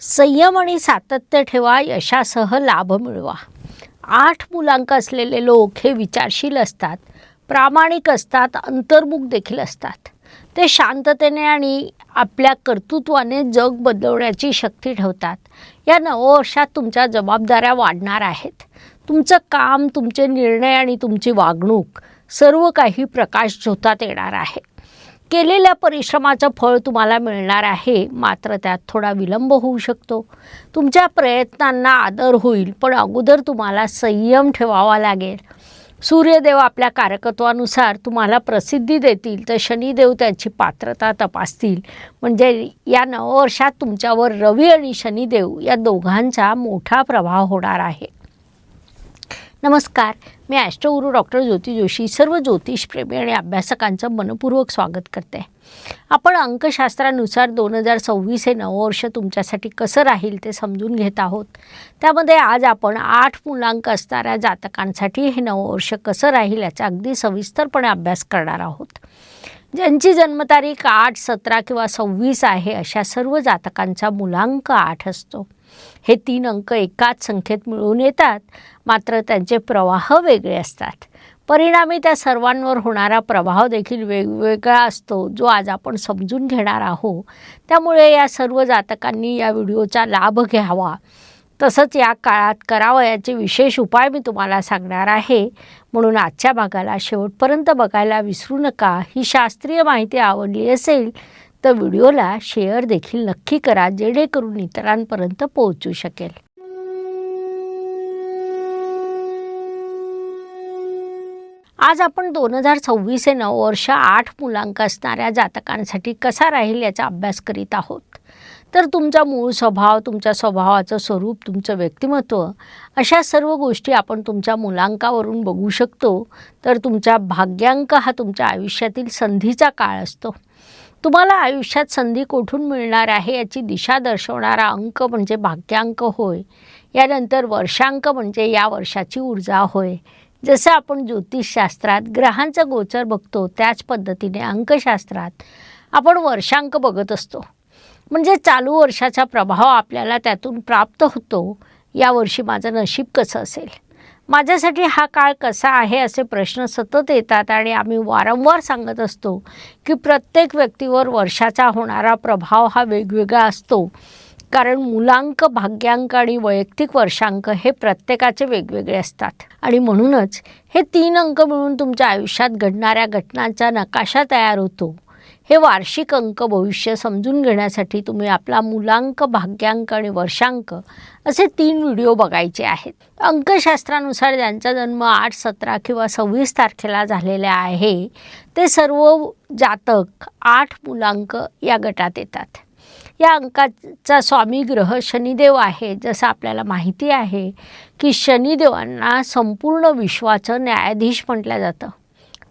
संयम आणि सातत्य ठेवा यशासह लाभ मिळवा. आठ मुलांक असलेले लोक हे विचारशील असतात प्रामाणिक असतात अंतर्मुख देखील असतात. ते शांततेने आणि आपल्या कर्तृत्वाने जग बदलवण्याची शक्ती ठेवतात. या नववर्षात तुमच्या जबाबदाऱ्या वाढणार आहेत. तुमचं काम तुमचे निर्णय आणि तुमची वागणूक सर्व काही प्रकाश झोतात येणार आहे. केलेल्या परिश्रमाचं फळ तुम्हाला मिळणार आहे. मात्र त्यात थोडा विलंब होऊ शकतो. तुमच्या प्रयत्नांना आदर होईल पण अगोदर तुम्हाला संयम ठेवावा लागेल. सूर्यदेव आपल्या कारकत्वानुसार तुम्हाला प्रसिद्धी देतील तर शनिदेव त्यांची पात्रता तपासतील. म्हणजे या नववर्षात तुमच्यावर रवी आणि शनिदेव या दोघांचा मोठा प्रभाव होणार आहे. नमस्कार मी ॲस्ट्रोगुरू डॉक्टर ज्योती जोशी सर्व ज्योतिषप्रेमी आणि अभ्यासकांचं मनपूर्वक स्वागत करते. आपण अंकशास्त्रानुसार दोन हजार सव्वीस हे नववर्ष तुमच्यासाठी कसं राहील ते समजून घेत आहोत. त्यामध्ये आज आपण आठ मुलांक असणाऱ्या जातकांसाठी हे नववर्ष कसं राहील याचा अगदी सविस्तरपणे अभ्यास करणार आहोत. ज्यांची जन्मतारीख आठ सतरा किंवा सव्वीस आहे अशा सर्व जातकांचा मुलांक आठ असतो. हे तीन अंक एकाच संख्येत मिळून येतात मात्र त्यांचे प्रवाह वेगळे असतात. परिणामी त्या सर्वांवर होणारा प्रभाव देखील वेगवेगळा असतो जो आज आपण समजून घेणार आहोत. त्यामुळे या सर्व जातकांनी या व्हिडिओचा लाभ घ्यावा. तसंच या काळात करावयाचे विशेष उपाय मी तुम्हाला सांगणार आहे. म्हणून आजच्या भागाला शेवटपर्यंत बघायला विसरू नका. ही शास्त्रीय माहिती आवडली असेल तर व्हिडिओला शेअर देखील नक्की करा जेणेकरून इतरांपर्यंत पोहोचू शकेल. आज आपण दोन हजार सव्वीस हे नववर्ष आठ मुलांक असणाऱ्या जातकांसाठी कसा राहील याचा अभ्यास करीत आहोत. तर तुमचा मूळ स्वभाव तुमच्या स्वभावाचं स्वरूप तुमचं व्यक्तिमत्व अशा सर्व गोष्टी आपण तुमच्या मुलांकावरून बघू शकतो. तर तुमचा भाग्यांक हा तुमच्या आयुष्यातील संधीचा काळ असतो. तुम्हाला आयुष्यात संधी कुठून मिळणार आहे याची दिशा दर्शवणारा अंक म्हणजे भाग्यांक होय. यानंतर वर्षांक म्हणजे या वर्षाची ऊर्जा होय. जसं आपण ज्योतिषशास्त्रात ग्रहांचं गोचर बघतो त्याच पद्धतीने अंकशास्त्रात आपण वर्षांक बघत असतो. म्हणजे चालू वर्षाचा प्रभाव आपल्याला त्यातून प्राप्त होतो. यावर्षी माझं नशीब कसं असेल? माझ्यासाठी हा काळ कसा आहे असे प्रश्न सतत येतात आणि आम्ही वारंवार सांगत असतो की प्रत्येक व्यक्तीवर वर्षाचा होणारा प्रभाव हा वेगवेगळा असतो. कारण मुलांक भाग्यांक आणि वैयक्तिक वर्षांक हे प्रत्येकाचे वेगवेगळे असतात. आणि म्हणूनच हे तीन अंक मिळून तुमच्या आयुष्यात घडणाऱ्या घटनांचा नकाशा तयार होतो. हे वार्षिक अंक भविष्य समजून घेण्यासाठी तुम्ही आपला मुलांक भाग्यांक आणि वर्षांक असे तीन व्हिडिओ बघायचे आहेत. अंकशास्त्रानुसार ज्यांचा जन्म आठ सतरा किंवा सव्वीस तारखेला झालेला आहे ते सर्व जातक आठ मुलांक या गटात येतात. या अंकाचा स्वामी ग्रह शनिदेव आहे. जसं आपल्याला माहिती आहे की शनिदेवांना संपूर्ण विश्वाचं न्यायाधीश म्हटलं जातं.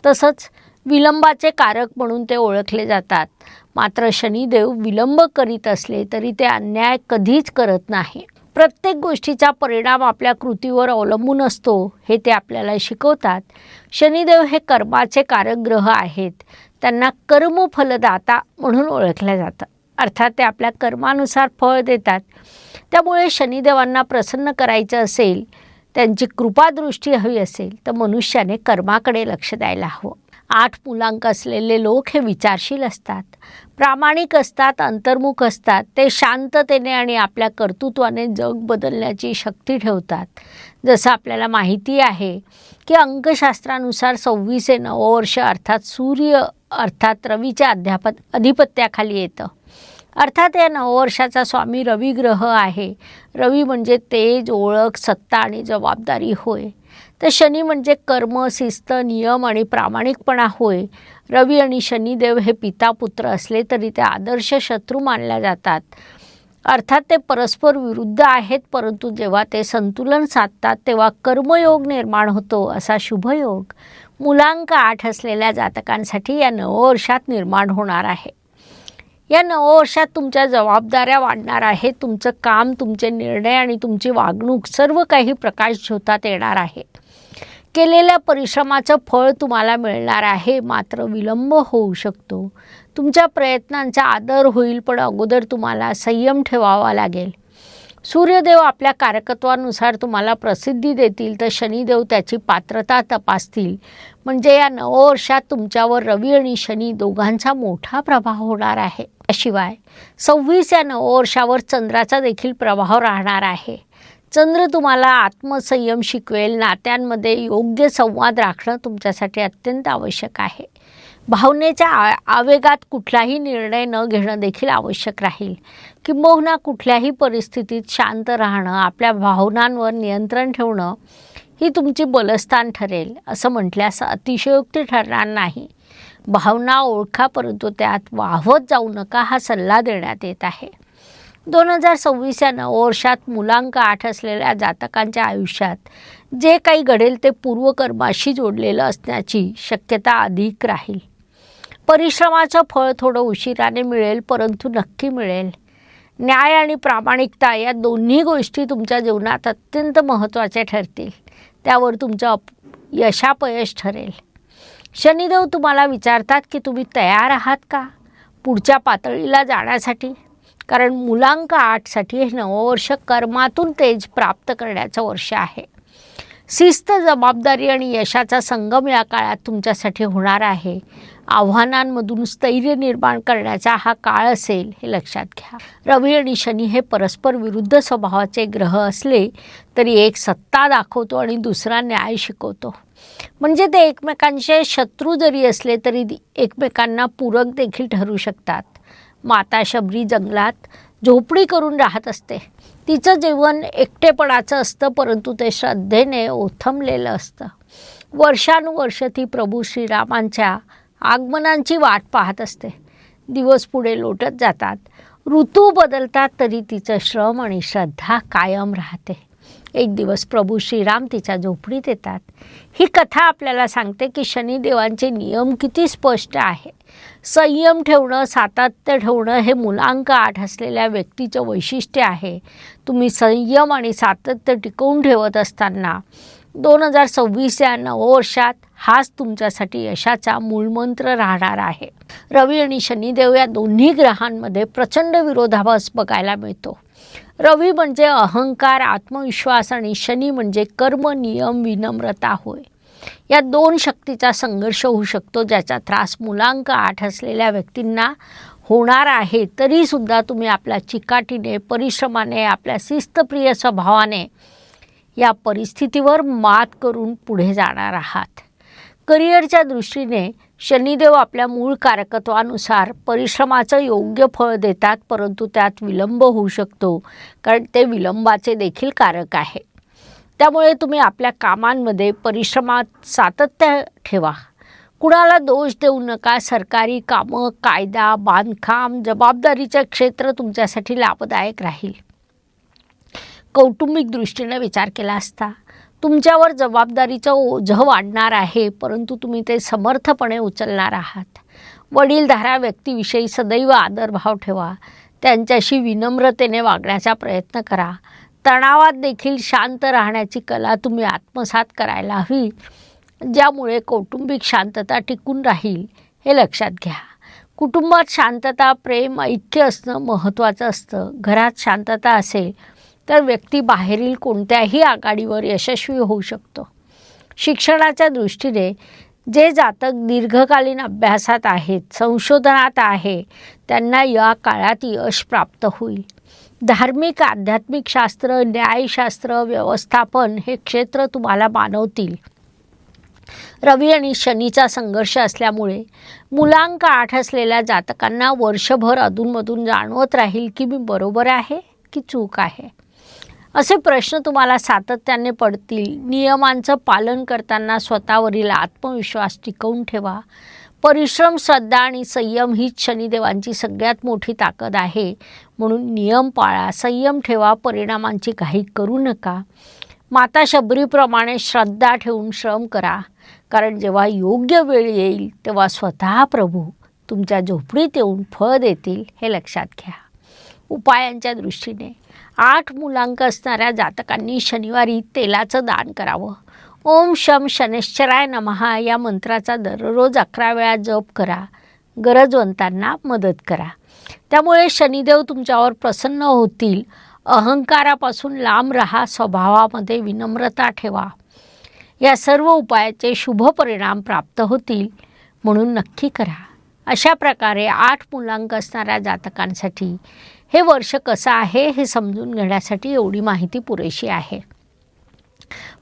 तसंच विलंबाचे कारक म्हणून ते ओळखले जातात. मात्र शनिदेव विलंब करीत असले तरी ते अन्याय कधीच करत नाही. प्रत्येक गोष्टीचा परिणाम आपल्या कृतीवर अवलंबून असतो हे ते आपल्याला शिकवतात. शनिदेव हे कर्माचे कारक ग्रह आहेत. त्यांना कर्मफलदाता म्हणून ओळखलं जातं अर्थात ते आपल्या कर्मानुसार फळ देतात. त्यामुळे शनिदेवांना प्रसन्न करायचं असेल त्यांची कृपादृष्टी हवी असेल तर मनुष्याने कर्माकडे लक्ष द्यायला हवं. आठ मुलांक असलेले लोक हे विचारशील असतात. प्रामाणिक असतात अंतर्मुख असतात. ते शांततेने आणि आपल्या कर्तृत्वाने जग बदलण्याची शक्ती ठेवतात. जसं आपल्याला माहिती आहे की अंकशास्त्रानुसार सव्वीस हे नववर्ष अर्थात सूर्य अर्थात रवीच्या अध्यापत अधिपत्याखाली येतं. अर्थात या नववर्षाचा स्वामी रवी ग्रह आहे. रवी म्हणजे तेज ओळख सत्ता आणि जबाबदारी होय. तर शनी म्हणजे कर्म शिस्त नियम आणि प्रामाणिकपणा होय. रवी आणि शनिदेव हे पिता पुत्र असले तरी ते आदर्श शत्रू मानल्या जातात. अर्थात ते परस्पर विरुद्ध आहेत परंतु जेव्हा ते संतुलन साधतात तेव्हा कर्मयोग निर्माण होतो असा शुभयोग. मुलांक आठ असलेल्या जातकांसाठी या नववर्षात निर्माण होणार आहे. या नववर्षात तुमच्या जबाबदाऱ्या वाढणार आहेत तुमचं काम तुमचे निर्णय आणि तुमची वागणूक सर्व काही प्रकाश झोतात येणार आहे. केलेल्या परिश्रमाचं फळ तुम्हाला मिळणार आहे मात्र विलंब होऊ शकतो. तुमच्या प्रयत्नांचा आदर होईल पण अगोदर तुम्हाला संयम ठेवावा लागेल. सूर्यदेव आपल्या कारकत्वानुसार तुम्हाला प्रसिद्धी देतील तर शनिदेव त्याची पात्रता तपासतील. म्हणजे या नववर्षात तुमच्यावर रवी आणि शनी दोघांचा मोठा प्रभाव होणार आहे. शिवाय सव्वीस या नववर्षावर चंद्राचा देखील प्रभाव राहणार आहे. चंद्र तुम्हाला आत्मसंयम शिकवेल नात्यांमध्ये योग्य संवाद राखणं तुमच्यासाठी अत्यंत आवश्यक आहे. भावनेच्या आ आवेगात कुठलाही निर्णय न घेणं देखील आवश्यक राहील. किंबहुना कुठल्याही परिस्थितीत शांत राहणं आपल्या भावनांवर नियंत्रण ठेवणं ही तुमची बलस्थान ठरेल असं म्हटल्यास अतिशयोक्ती ठरणार नाही. भावना ओळखा परंतु त्यात वाहवत जाऊ नका हा सल्ला देण्यात येत आहे. दोन हजार सव्वीस या नववर्षात मुलांक आठ असलेल्या जातकांच्या आयुष्यात जे काही घडेल ते पूर्वकर्माशी जोडलेलं असण्याची शक्यता अधिक राहील. परिश्रमाचं फळ थोडं उशिराने मिळेल परंतु नक्की मिळेल. न्याय आणि प्रामाणिकता या दोन्ही गोष्टी तुमच्या जीवनात अत्यंत महत्त्वाच्या ठरतील. त्यावर तुमचं अप यशापयश ठरेल. शनिदेव तुम्हाला विचारतात की तुम्ही तयार आहात का? पुढच्या पातळीला जाण्यासाठी. कारण मुलांक आठसाठी हे नववर्ष कर्मातून तेज प्राप्त करण्याचं वर्ष आहे. शिस्त जबाबदारी आणि यशाचा संगम या काळात तुमच्यासाठी होणार आहे. आव्हानांमधून स्थैर्य निर्माण करण्याचा हा काळ असेल हे लक्षात घ्या. रवी आणि शनी हे परस्पर विरुद्ध स्वभावाचे ग्रह असले तरी एक सत्ता दाखवतो आणि दुसरा न्याय शिकवतो. म्हणजे ते एकमेकांचे शत्रू जरी असले तरी एकमेकांना पूरक देखील ठरू शकतात. माता शबरी जंगलात झोपडी करून राहत असते. तिचं जीवन एकटेपणाचं असतं परंतु ते श्रद्धेने ओथमलेलं असतं. वर्षानुवर्ष ती प्रभू श्रीरामांच्या आगमनांची वाट पाहत असते. दिवस पुढे लोटत जातात. ऋतू बदलतात तरी तिचं श्रम आणि श्रद्धा कायम राहते. एक दिवस प्रभू श्रीराम तिच्या झोपडीत येतात. ही कथा आपल्याला सांगते की शनिदेवांचे नियम किती स्पष्ट आहे. संयम ठेवणं सातत्य ठेवणं हे मुलांक आठ असलेल्या व्यक्तीचं वैशिष्ट्य आहे. तुम्ही संयम आणि सातत्य टिकवून ठेवत असताना दोन हजार सव्वीस या नववर्षात हाच तुमच्यासाठी यशाचा मूलमंत्र राहणार आहे. रवी आणि शनिदेव या दोन्ही ग्रहांमध्ये प्रचंड विरोधाभास बघायला मिळतो. रवी म्हणजे अहंकार आत्मविश्वास आणि शनी म्हणजे कर्म नियम विनम्रता होय. या दोन शक्तीचा संघर्ष होऊ शकतो ज्याचा त्रास मुलांक आठ असलेल्या व्यक्तींना होणार आहे. तरीसुद्धा तुम्ही आपल्या चिकाटीने परिश्रमाने आपल्या शिस्तप्रिय स्वभावाने या परिस्थितीवर मात करून पुढे जाणार आहात. करिअरच्या दृष्टीने शनिदेव आपल्या मूळ कारकत्वानुसार परिश्रमाचं योग्य फळ देतात परंतु त्यात विलंब होऊ शकतो कारण ते विलंबाचे देखील कारक आहे. त्यामुळे तुम्ही आपल्या कामांमध्ये परिश्रमात सातत्य ठेवा. कुणाला दोष देऊ नका सरकारी कामं कायदा बांधकाम जबाबदारीचं क्षेत्र तुमच्यासाठी लाभदायक राहील. कौटुंबिक दृष्टीने विचार केला असता तुमच्यावर जबाबदारीचं ओझं वाढणार आहे परंतु तुम्ही ते समर्थपणे उचलणार आहात. वडीलधारा व्यक्तीविषयी सदैव आदरभाव ठेवा. त्यांच्याशी विनम्रतेने वागण्याचा प्रयत्न करा. तणावात देखील शांत राहण्याची कला तुम्ही आत्मसात करायला हवी ज्यामुळे कौटुंबिक शांतता टिकून राहील हे लक्षात घ्या. कुटुंबात शांतता प्रेम ऐक्य असणं महत्त्वाचं असतं. घरात शांतता असेल तर व्यक्ती बाहेरील कोणत्याही आघाडीवर यशस्वी होऊ शकतो. शिक्षणाच्या दृष्टीने जे जातक दीर्घकालीन अभ्यासात आहेत संशोधनात आहे त्यांना या काळात यश प्राप्त होईल. धार्मिक आध्यात्मिक शास्त्र न्यायशास्त्र व्यवस्थापन हे क्षेत्र तुम्हाला मानवतील. रवी आणि शनीचा संघर्ष असल्यामुळे मुलांक आठ असलेल्या जातकांना वर्षभर अधूनमधून जाणवत राहील की मी बरोबर आहे की चूक आहे. असे प्रश्न तुम्हाला सातत्याने पडतील. नियमांचं पालन करताना स्वतःवरील आत्मविश्वास टिकवून ठेवा. परिश्रम श्रद्धा आणि संयम हीच शनिदेवांची सगळ्यात मोठी ताकद आहे. म्हणून नियम पाळा संयम ठेवा परिणामांची घाई करू नका. माता शबरीप्रमाणे श्रद्धा ठेवून श्रम करा. कारण जेव्हा योग्य वेळ येईल तेव्हा स्वतः प्रभू तुमच्या झोपडीत येऊन फळ देतील हे लक्षात घ्या. उपायांच्या दृष्टीने. आठ मुलांक असणाऱ्या जातकांनी शनिवारी तेलाचं दान करावं. ओम शम शनेश्चराय नमहा या मंत्राचा दररोज अकरा वेळा जप करा. गरजवंतांना मदत करा. त्यामुळे शनिदेव तुमच्यावर प्रसन्न होतील. अहंकारापासून लांब राहा स्वभावामध्ये विनम्रता ठेवा. या सर्व उपायाचे शुभ परिणाम प्राप्त होतील म्हणून नक्की करा. अशा प्रकारे आठ मुलांक असणाऱ्या जातकांसाठी हे वर्ष कसं आहे हे समजून घेण्यासाठी एवढी माहिती पुरेशी आहे.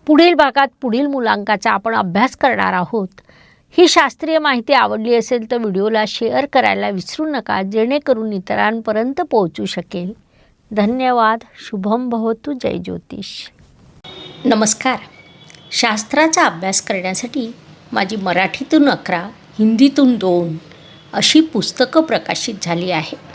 पुढील भागात पुढील मुलांकाचा आपण अभ्यास करणार आहोत. ही शास्त्रीय माहिती आवडली असेल तर व्हिडिओला शेअर करायला विसरू नका जेणेकरून इतरांपर्यंत पोहोचू शकेल. धन्यवाद शुभम भवतु जय ज्योतिष. नमस्कार. शास्त्राचा अभ्यास करण्यासाठी माझी मराठीतून अकरा हिंदीतून दोन अशी पुस्तकं प्रकाशित झाली आहे